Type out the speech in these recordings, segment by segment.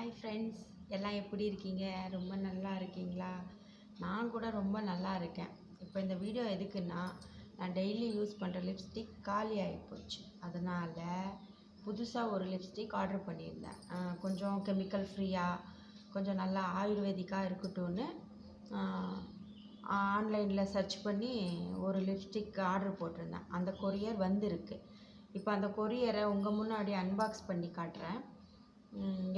Hi friends எல்லாம் எப்படி இருக்கீங்க? ரொம்ப நல்லா இருக்கீங்களா? நான் கூட ரொம்ப நல்லா இருக்கேன். இப்போ இந்த வீடியோ எதுக்குன்னா நான் டெய்லி யூஸ் பண்ணுற லிப்ஸ்டிக் காலி ஆகிப்போச்சு அதனால் புதுசாக ஒரு லிப்ஸ்டிக் ஆர்டர் பண்ணியிருந்தேன். கொஞ்சம் கெமிக்கல் ஃப்ரீயாக கொஞ்சம் நல்லா ஆயுர்வேதிக்காக இருக்கட்டும்னு ஆன்லைனில் சர்ச் பண்ணி ஒரு லிப்ஸ்டிக் ஆர்டர் போட்டிருந்தேன். அந்த கொரியர் வந்திருக்கு. இப்போ அந்த கொரியரை உங்கள் முன்னாடி அன்பாக்ஸ் பண்ணி காட்டுறேன்.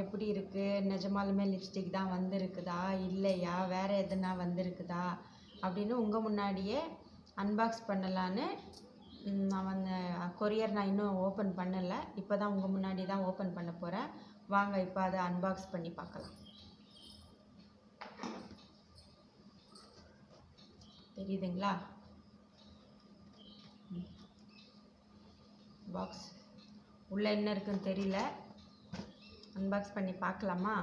எப்படி இருக்குது நிஜமாலுமே லிப்ஸ்டிக் தான் வந்திருக்குதா? இல்லையா? வேறு எதுனா வந்திருக்குதா? அப்படின்னு உங்கள் முன்னாடியே அன்பாக்ஸ் பண்ணலான்னு நான் வந்து கொரியர் நான் இன்னும் ஓப்பன் பண்ணலை. இப்போ தான் உங்கள் முன்னாடி தான் ஓப்பன் பண்ண போகிறேன் வாங்க இப்போ அதை அன்பாக்ஸ் பண்ணி பார்க்கலாம். தெரியுதுங்களா? பாக்ஸ் உள்ளே என்ன இருக்குன்னு தெரியல. அன்பாக்ஸ் பண்ணி பார்க்கலாமா?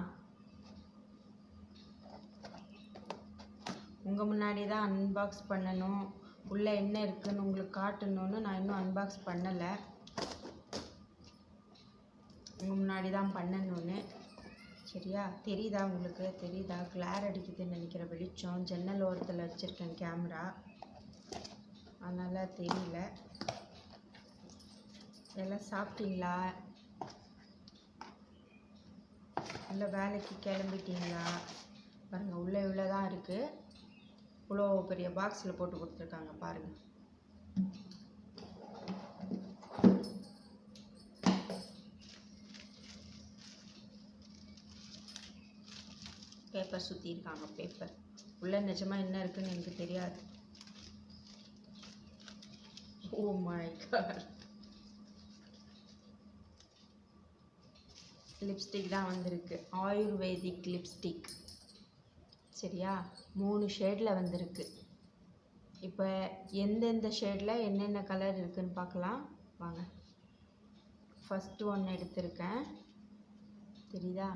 உங்கள் முன்னாடி தான் அன்பாக்ஸ் பண்ணணும். உள்ளே என்ன இருக்குதுன்னு உங்களுக்கு காட்டணும்னு நான் இன்னும் அன்பாக்ஸ் பண்ணலை. உங்கள் முன்னாடி தான் பண்ணணும்னு. சரியா? தெரியுதா உங்களுக்கு? தெரியுதா? கிளார் அடிக்குதுன்னு நினைக்கிற வெளிச்சம். ஜன்னல் ஓரத்தில் வச்சுருக்கேன் கேமரா அதனால் தெரியல. எல்லாம் சாப்பிட்டீங்களா? இல்லை வேலைக்கு கிளம்பிட்டீங்களா? பாருங்கள் உள்ளே இவ்வளோ தான் இருக்குது இவ்வளோ பெரிய பாக்ஸில் போட்டு கொடுத்துருக்காங்க பாருங்கள் பேப்பர் சுற்றிருக்காங்க பேப்பர் உள்ளே நிஜமாக என்ன இருக்குன்னு எனக்கு தெரியாது. ஓ மை காட் லிப்ஸ்டிக் தான் வந்திருக்கு. ஆயுர்வேதிக் லிப்ஸ்டிக் சரியா? மூணு ஷேடில் வந்திருக்கு. இப்போ எந்தெந்த ஷேடில் என்னென்ன கலர் இருக்குன்னு பார்க்கலாம். வாங்க. ஃபஸ்ட்டு ஒன்று எடுத்திருக்கேன். தெரியுதா?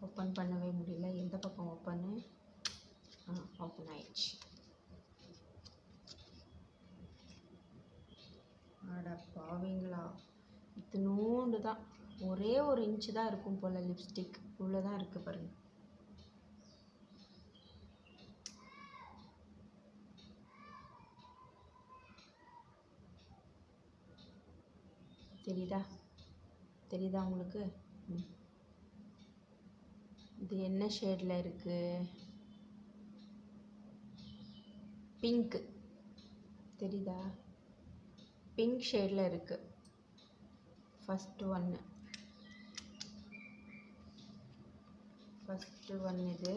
ஓப்பன் பண்ணவே முடியல. எந்த பக்கம் ஓப்பனு ஆ ஓப்பன் ஆயிடுச்சு. அட பாவிங்களா இத்தினூண்டு தான். ஒரே ஒரு இன்ச்சு தான் இருக்கும் போல் லிப்ஸ்டிக் இவ்வளோ தான் இருக்குது பாருங்கள் தெரியுதா? தெரியுதா உங்களுக்கு? இது என்ன ஷேடில் இருக்குது பிங்க்கு தெரியுதா? பிங்க் ஷேடில் இருக்குது ஃபஸ்ட்டு ஒன்று ஃபஸ்ட்டு ஒன் இது.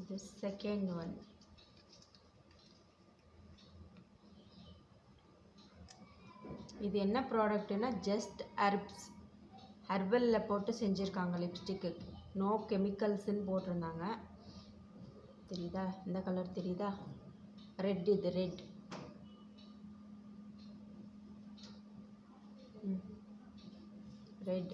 இது செகண்ட் ஒன் இது என்ன ப்ராடக்ட்னா ஜஸ்ட் ஹர்ப்ஸ் ஹர்பலில் போட்டு செஞ்சுருக்காங்க லிப்ஸ்டிக்கு நோ கெமிக்கல்ஸுன்னு போட்டிருந்தாங்க. தெரியுதா? இந்த கலர் தெரியுதா? ரெட் இது ரெட் ரெட்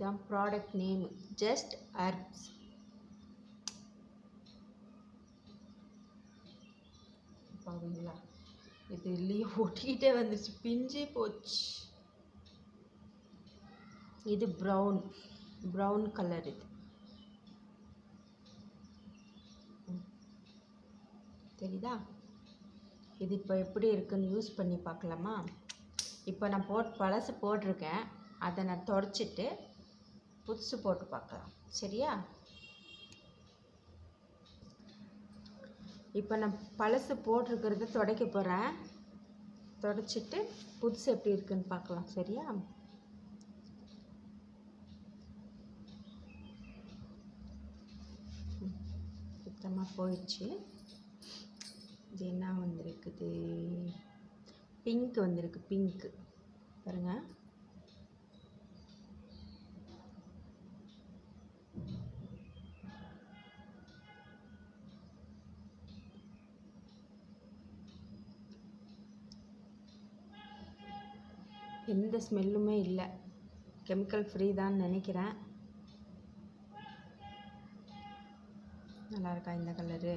இதான் ப்ராடக்ட் நேம் ஜஸ்ட் ஹர்ப்ஸ் பாருங்களா இது இல்லையே ஒட்டிக்கிட்டே வந்துருச்சு. பிஞ்சே போச்சு. இது ப்ரௌன் ப்ரௌன் கலர் இது. தெரியுதா? இது இப்போ எப்படி இருக்குன்னு யூஸ் பண்ணி பார்க்கலாமா? இப்போ நான் போட் பழசு போட்டிருக்கேன். அதை நான் தொடச்சிட்டு புதுசு போட்டு பார்க்கலாம். சரியா? இப்போ நான் பழசு போட்டிருக்கிறத துடைக்க போகிறேன் தொடச்சிட்டு புதுசு எப்படி இருக்குன்னு பார்க்கலாம். சரியா? சுத்தமாக போயிடுச்சு. இது என்ன வந்திருக்குது? பிங்க் வந்திருக்கு பிங்க்கு பாருங்க. எந்த ஸ்மெல்லுமே இல்லை. கெமிக்கல் ஃப்ரீ தான் நினைக்கிறேன். நல்லா இருக்கா இந்த கலரு?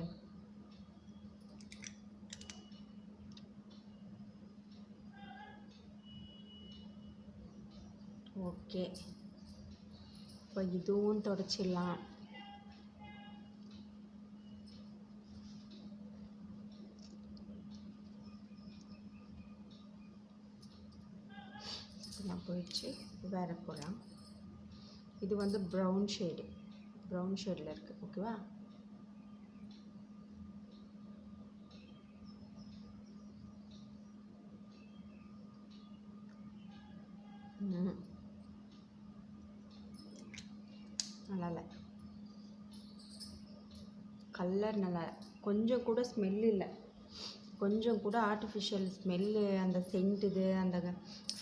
ஓகே. இப்போ இதுவும் தொடச்சிடலாம். போயிடுச்சு. வேறு போகலாம் இது வந்து ப்ரௌன் ஷேடு ப்ரௌன் ஷேடில் இருக்குது ஓகேவா ம். நல்லா இல்லை. கலர் நல்லா கொஞ்சம் கூட ஸ்மெல் இல்லை. கொஞ்சம் கூட ஆர்டிஃபிஷியல் ஸ்மெல்லு அந்த சென்ட் இது அந்த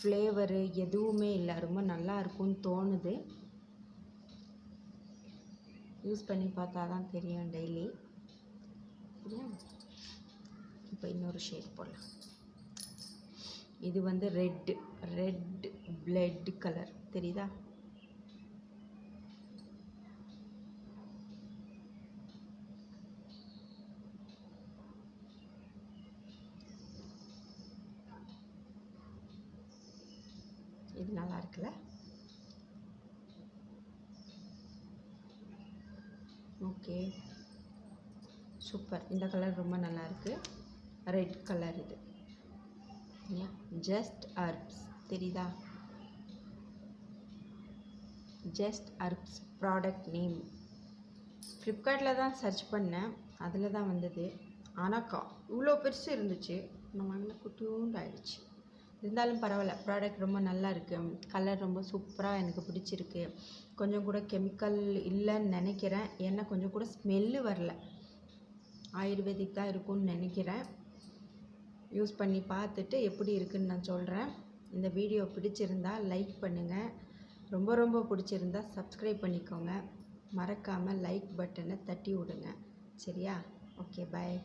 ஃப்ளேவரு எதுவுமே இல்லை. ரொம்ப நல்லா இருக்கும்னு தோணுது. யூஸ் பண்ணி பார்த்தா தான் தெரியும் டெய்லி இப்போ இன்னொரு ஷேட் போடலாம். இது வந்து ரெட்டு ரெட் பிளட் கலர் தெரியுதா? இது நல்லா இருக்குல்ல? ஓகே. சூப்பர். இந்த கலர் ரொம்ப நல்லா இருக்குது ரெட் கலர் இது. Just Herbs. தெரியுதா? Just Herbs product name. ஃப்ளிப்கார்ட்டில் தான் சர்ச் பண்ணேன். அதில் தான் வந்தது. ஆனால் கா இவ்வளோ பெருசு இருந்துச்சு. நம்ம வாங்கின குட்டியூண்டு ஆயிடுச்சு. இருந்தாலும் பரவாயில்ல. ப்ராடக்ட் ரொம்ப நல்லா இருக்குது கலர் ரொம்ப சூப்பராக எனக்கு பிடிச்சிருக்கு. கொஞ்சம் கூட கெமிக்கல் இல்லைன்னு நினைக்கிறேன். ஏன்னா கொஞ்சம் கூட ஸ்மெல்லு வரல. ஆயுர்வேதிக் தான் இருக்கும்னு நினைக்கிறேன். யூஸ் பண்ணி பார்த்துட்டு எப்படி இருக்குன்னு நான் சொல்கிறேன் இந்த வீடியோ பிடிச்சிருந்தா லைக் பண்ணுங்கள் ரொம்ப ரொம்ப பிடிச்சிருந்தா சப்ஸ்கிரைப் பண்ணிக்கோங்க. மறக்காமல் லைக் பட்டனை தட்டி விடுங்க. சரியா? Okay bye